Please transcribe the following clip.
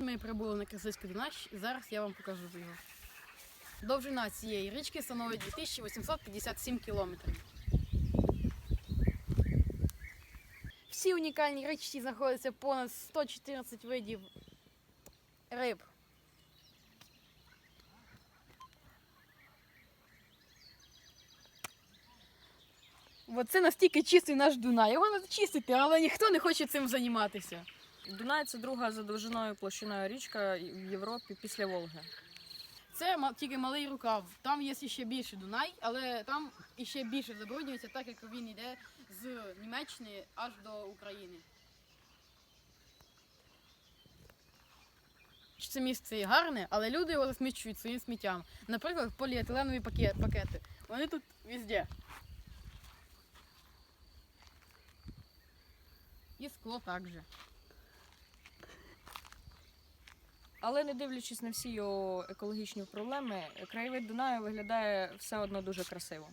Ми прибули на Красильський Дунай, і зараз я вам покажу його. Довжина цієї річки становить 2857 кілометрів. Всі унікальні річці знаходяться понад 114 видів риб. От це настільки чистий наш Дунай. Його треба чистити, але ніхто не хоче цим займатися. Дунай це друга за довжиною площиною річка в Європі після Волги. Це тільки малий рукав. Там є ще більший Дунай, але там іще більше забруднюється, так як він йде з Німеччини аж до України. Це місце і гарне, але люди його засмічують своїм сміттям. Наприклад, поліетиленові пакети. Вони тут везде. І скло також. Але не дивлячись на всі його екологічні проблеми, краєвид Дунаю виглядає все одно дуже красиво.